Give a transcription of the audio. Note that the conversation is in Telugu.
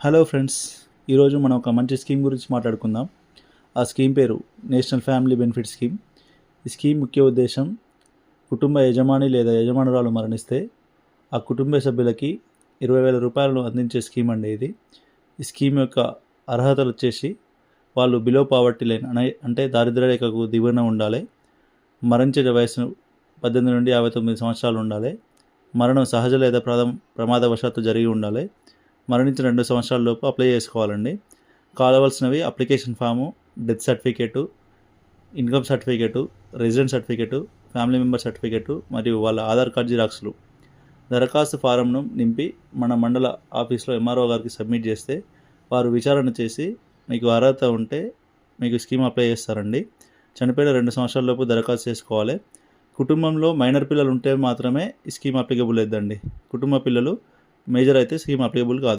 హలో ఫ్రెండ్స్ ఈరోజు మనం ఒక మంచి స్కీమ్ గురించి మాట్లాడుకుందాం. ఆ స్కీమ్ పేరు నేషనల్ ఫ్యామిలీ బెనిఫిట్ స్కీమ్. ఈ స్కీమ్ ముఖ్య ఉద్దేశం కుటుంబ యజమాని లేదా యజమానురాలు మరణిస్తే ఆ కుటుంబ సభ్యులకి ఇరవై వేల రూపాయలను అందించే స్కీమ్ అండి ఇది. ఈ స్కీమ్ యొక్క అర్హతలు వచ్చేసి వాళ్ళు బిలో పావర్టీ లైన్ అనే అంటే దారిద్ర్య రేఖకు దిగువన ఉండాలి. మరణించే వయసు పద్దెనిమిది నుండి యాభై తొమ్మిది సంవత్సరాలు ఉండాలి. మరణం సహజ లేదా ప్రమాదవశాత్తు జరిగి ఉండాలి. మరణించిన రెండు సంవత్సరాల లోపు అప్లై చేసుకోవాలండి. కావలసినవి application form death certificate income certificate resident certificate family member certificate మరియు వాళ్ళ ఆధార్ కార్డ్ జిరాక్స్లు. దరఖాస్తు ఫారంను నింపి మన మండల ఆఫీస్లో ఎంఆర్ఓ గారికి సబ్మిట్ చేస్తే వారు విచారణ చేసి మీకు అర్హత ఉంటే మీకు స్కీమ్ అప్లై చేస్తారండి. చనిపోయిన రెండు సంవత్సరాలలోపు దరఖాస్తు చేసుకోవాలి. కుటుంబంలో మైనర్ పిల్లలు ఉంటే మాత్రమే ఈ స్కీమ్ అప్లికబుల్ అవుతుందండి కుటుంబ పిల్లలు మేజర్ అయితే స్కీమ్ అప్లికబుల్ కాదు.